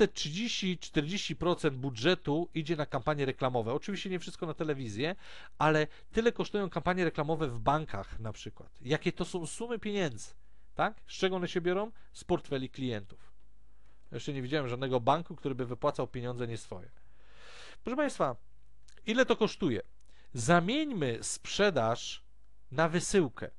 te 30-40% budżetu idzie na kampanie reklamowe. Oczywiście nie wszystko na telewizję, ale tyle kosztują kampanie reklamowe w bankach na przykład. Jakie to są sumy pieniędzy, tak? Z czego one się biorą? Z portfeli klientów. Jeszcze nie widziałem żadnego banku, który by wypłacał pieniądze nie swoje. Proszę Państwa, ile to kosztuje? Zamieńmy sprzedaż na wysyłkę.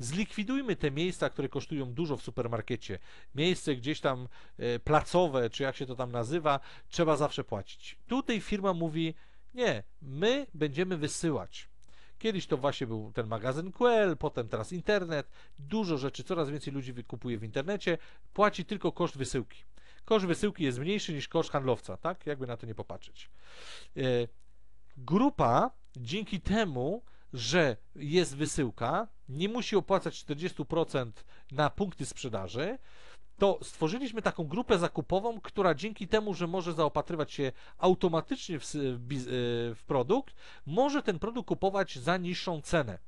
Zlikwidujmy te miejsca, które kosztują dużo w supermarkecie. Miejsce gdzieś tam e, placowe, czy jak się to tam nazywa, trzeba zawsze płacić. Tutaj firma mówi: Nie, my będziemy wysyłać. Kiedyś to właśnie był ten magazyn QL, potem teraz internet. Dużo rzeczy, coraz więcej ludzi wykupuje w internecie, płaci tylko koszt wysyłki. Koszt wysyłki jest mniejszy niż koszt handlowca, tak? Jakby na to nie popatrzeć. E, grupa dzięki temu, że jest wysyłka, nie musi opłacać 40% na punkty sprzedaży, to stworzyliśmy taką grupę zakupową, która dzięki temu, że może zaopatrywać się automatycznie w, w, w produkt, może ten produkt kupować za niższą cenę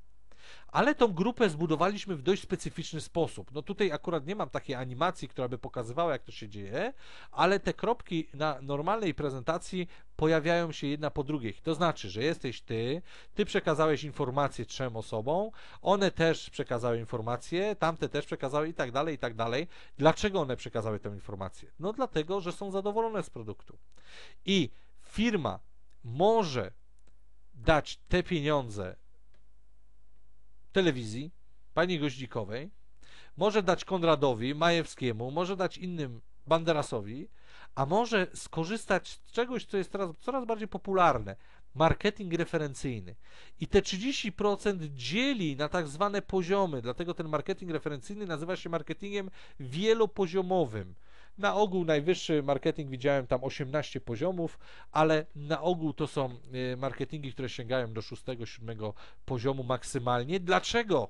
ale tą grupę zbudowaliśmy w dość specyficzny sposób. No tutaj akurat nie mam takiej animacji, która by pokazywała, jak to się dzieje, ale te kropki na normalnej prezentacji pojawiają się jedna po drugiej. To znaczy, że jesteś ty, ty przekazałeś informację trzem osobom, one też przekazały informację, tamte też przekazały i tak dalej, i tak dalej. Dlaczego one przekazały tę informację? No dlatego, że są zadowolone z produktu. I firma może dać te pieniądze telewizji, pani Goździkowej, może dać Konradowi, Majewskiemu, może dać innym Banderasowi, a może skorzystać z czegoś, co jest teraz coraz bardziej popularne, marketing referencyjny. I te 30% dzieli na tak zwane poziomy, dlatego ten marketing referencyjny nazywa się marketingiem wielopoziomowym. Na ogół najwyższy marketing widziałem tam 18 poziomów, ale na ogół to są e, marketingi, które sięgają do 6-7 poziomu maksymalnie. Dlaczego?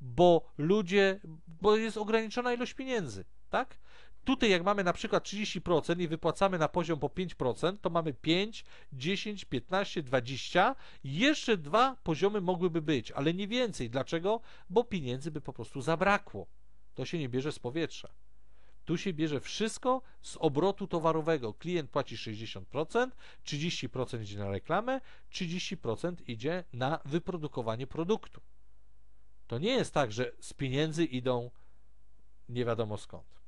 Bo ludzie, bo jest ograniczona ilość pieniędzy, tak? Tutaj jak mamy na przykład 30% i wypłacamy na poziom po 5%, to mamy 5, 10, 15, 20. Jeszcze dwa poziomy mogłyby być, ale nie więcej. Dlaczego? Bo pieniędzy by po prostu zabrakło. To się nie bierze z powietrza. Tu się bierze wszystko z obrotu towarowego. Klient płaci 60%, 30% idzie na reklamę, 30% idzie na wyprodukowanie produktu. To nie jest tak, że z pieniędzy idą nie wiadomo skąd.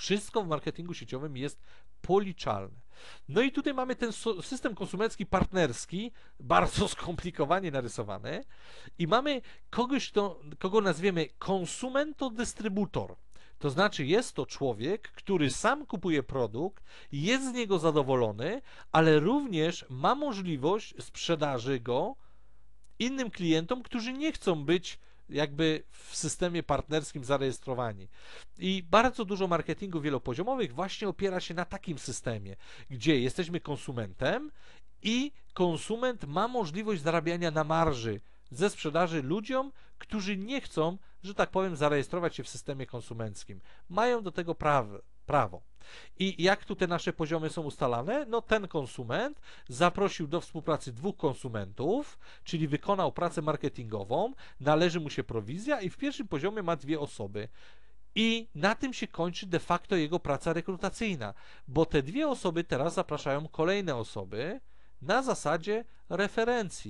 Wszystko w marketingu sieciowym jest policzalne. No i tutaj mamy ten system konsumencki partnerski, bardzo skomplikowanie narysowany i mamy kogoś, kto, kogo nazwiemy konsumentodystrybutor. To znaczy, jest to człowiek, który sam kupuje produkt, jest z niego zadowolony, ale również ma możliwość sprzedaży go innym klientom, którzy nie chcą być jakby w systemie partnerskim zarejestrowani. I bardzo dużo marketingu wielopoziomowych właśnie opiera się na takim systemie, gdzie jesteśmy konsumentem i konsument ma możliwość zarabiania na marży ze sprzedaży ludziom, którzy nie chcą, że tak powiem, zarejestrować się w systemie konsumenckim. Mają do tego prawo. Prawo. I jak tu te nasze poziomy są ustalane? No ten konsument zaprosił do współpracy dwóch konsumentów, czyli wykonał pracę marketingową, należy mu się prowizja i w pierwszym poziomie ma dwie osoby. I na tym się kończy de facto jego praca rekrutacyjna, bo te dwie osoby teraz zapraszają kolejne osoby na zasadzie referencji.